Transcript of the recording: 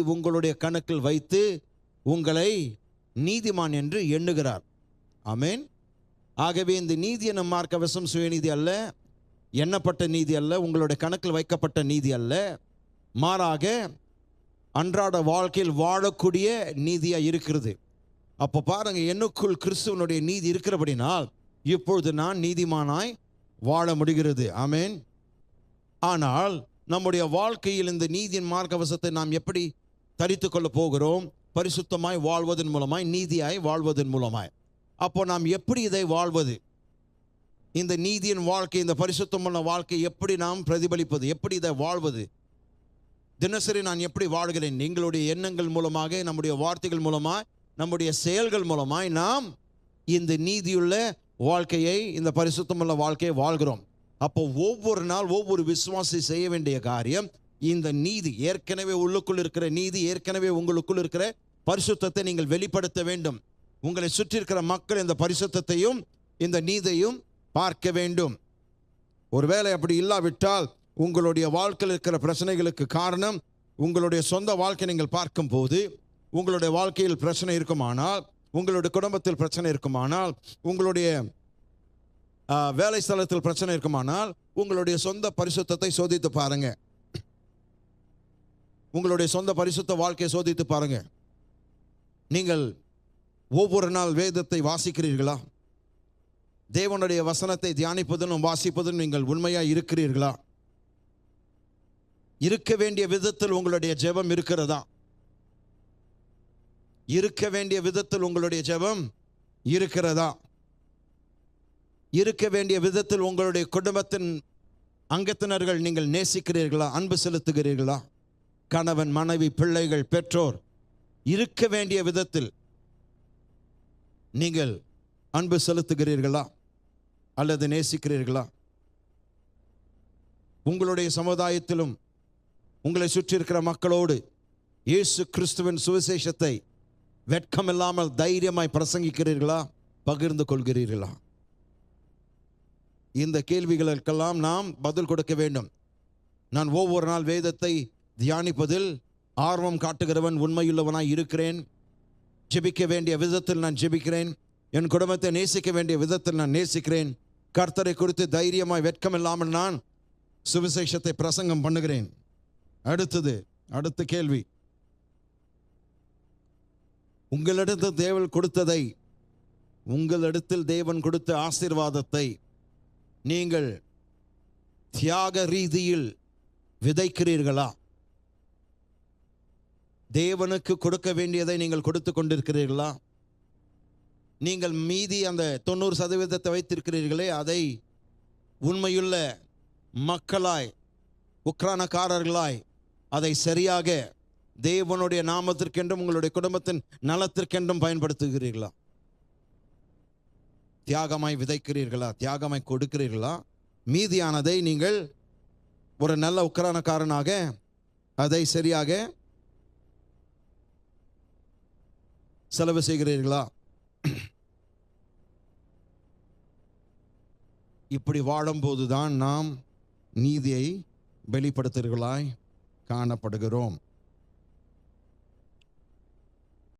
உங்களுடைய கணக்கில் வைத்து உங்களை நீதிமான் என்று எண்ணுகிறார். ஆமேன். ஆகவே இந்த நீதி என மார்க்கவசம் சுயநீதி அல்ல எண்ணப்பட்ட நீதி அல்ல உங்களுடைய கணக்கில் வைக்கப்பட்ட நீதி அல்ல. மாறாக அன்றாட வாழ்க்கையில் வாழக்கூடிய நீதியா இருக்கிறது. அப்போ பாருங்க என்னுக்குள் கிறிஸ்துவனுடைய நீதி இருக்கிறபடினால் இப்பொழுது நான் நீதிமானாய் வாழ முடிகிறது. ஆமேன். ஆனால் நம்முடைய வாழ்க்கையில் இந்த நீதியின் மார்க்கவசத்தை நாம் எப்படி தரித்து கொள்ள போகிறோம். பரிசுத்தமாய் வாழ்வதன் மூலமாய் நீதியாய் வாழ்வதன் மூலமாய். அப்போ நாம் எப்படி இதை வாழ்வது? இந்த நீதியின் வாழ்க்கை இந்த பரிசுத்தமான வாழ்க்கை எப்படி நாம் பிரதிபலிப்பது? எப்படி இதை வாழ்வது? தினசரி நான் எப்படி வாழ்கிறேன்? எங்களுடைய எண்ணங்கள் மூலமாக நம்முடைய வார்த்தைகள் மூலமாய் நம்முடைய செயல்கள் மூலமாய் நாம் இந்த நீதியுள்ள வாழ்க்கையை இந்த பரிசுத்தமுள்ள வாழ்க்கையை வாழ்கிறோம். அப்போ ஒவ்வொரு நாள் ஒவ்வொரு விசுவாசி செய்ய வேண்டிய காரியம் இந்த நீதி ஏற்கனவே உள்ளுக்குள் இருக்கிற நீதி ஏற்கனவே உங்களுக்குள் இருக்கிற பரிசுத்தத்தை நீங்கள் வெளிப்படுத்த வேண்டும். உங்களை சுற்றி இருக்கிற மக்கள் இந்த பரிசுத்தையும் இந்த நீதையும் பார்க்க வேண்டும். ஒருவேளை அப்படி இல்லாவிட்டால் உங்களுடைய வாழ்க்கையில் இருக்கிற பிரச்சனைகளுக்கு காரணம் உங்களுடைய சொந்த வாழ்க்கை நீங்கள் பார்க்கும்போது உங்களுடைய வாழ்க்கையில் பிரச்சனை இருக்குமானால் உங்களுடைய குடும்பத்தில் பிரச்சனை இருக்குமானால் உங்களுடைய வேலை ஸ்தலத்தில் பிரச்சனை இருக்குமானால் உங்களுடைய சொந்த பரிசுத்தத்தை சோதித்து பாருங்கள் உங்களுடைய சொந்த பரிசுத்த வாழ்க்கையை சோதித்து பாருங்க. நீங்கள் ஒவ்வொரு நாள் வேதத்தை வாசிக்கிறீர்களா? தேவனுடைய வசனத்தை தியானிப்பதனும் வாசிப்பதனும் நீங்கள் உண்மையாக இருக்கிறீர்களா? இருக்க வேண்டிய விதத்தில் உங்களுடைய ஜெபம் இருக்கிறதா? இருக்க வேண்டிய விதத்தில் உங்களுடைய ஜெபம் இருக்கிறதா? இருக்க வேண்டிய விதத்தில் உங்களுடைய குடும்பத்தின் அங்கத்தினர்கள் நீங்கள் நேசிக்கிறீர்களா? அன்பு செலுத்துகிறீர்களா? கணவன் மனைவி பிள்ளைகள் பெற்றோர் இருக்க வேண்டிய விதத்தில் நீங்கள் அன்பு செலுத்துகிறீர்களா? அல்லது நேசிக்கிறீர்களா? உங்களுடைய சமுதாயத்திலும் உங்களை சுற்றி இருக்கிற மக்களோடு இயேசு கிறிஸ்துவின் சுவிசேஷத்தை வெட்கமில்லாமல் தைரியமாய் பிரசங்கிக்கிறீர்களா? பகிர்ந்து கொள்கிறீர்களா? இந்த கேள்விகளுக்கெல்லாம் நாம் பதில் கொடுக்க வேண்டும். நான் ஒவ்வொரு நாள் வேதத்தை தியானிப்பதில் ஆர்வம் காட்டுகிறவன் உண்மையுள்ளவனாய் இருக்கிறேன். ஜெபிக்க வேண்டிய விதத்தில் நான் ஜெபிக்கிறேன். என் குடும்பத்தை நேசிக்க வேண்டிய விதத்தில் நான் நேசிக்கிறேன். கர்த்தரை குறித்து தைரியமாய் வெட்கம் இல்லாமல் நான் சுவிசேஷத்தை பிரசங்கம் பண்ணுகிறேன். அடுத்தது அடுத்த கேள்வி. உங்களிடத்தில் தேவன் கொடுத்ததை உங்களிடத்தில் தேவன் கொடுத்த ஆசீர்வாதத்தை நீங்கள் தியாக ரீதியில் விதைக்கிறீர்களா? தேவனுக்கு கொடுக்க வேண்டியதை நீங்கள் கொடுத்து கொண்டிருக்கிறீர்களா? நீங்கள் மீதி அந்த தொண்ணூறு சதவீதத்தை வைத்திருக்கிறீர்களே அதை உண்மையுள்ள மக்களாய் உக்ரானக்காரர்களாய் அதை சரியாக தேவனுடைய நாமத்திற்கென்றும் உங்களுடைய குடும்பத்தின் நலத்திற்கென்றும் பயன்படுத்துகிறீர்களா? தியாகமாய் விதைக்கிறீர்களா? தியாகமாய் கொடுக்கிறீர்களா? மீதியானதை நீங்கள் ஒரு நல்ல உக்ரானக்காரனாக அதை சரியாக செலவு செய்கிறீர்களா? இப்படி வாழும்போது தான் நாம் நீதியை வெளிப்படுத்துகிறவர்களாய் காணப்படுகிறோம்.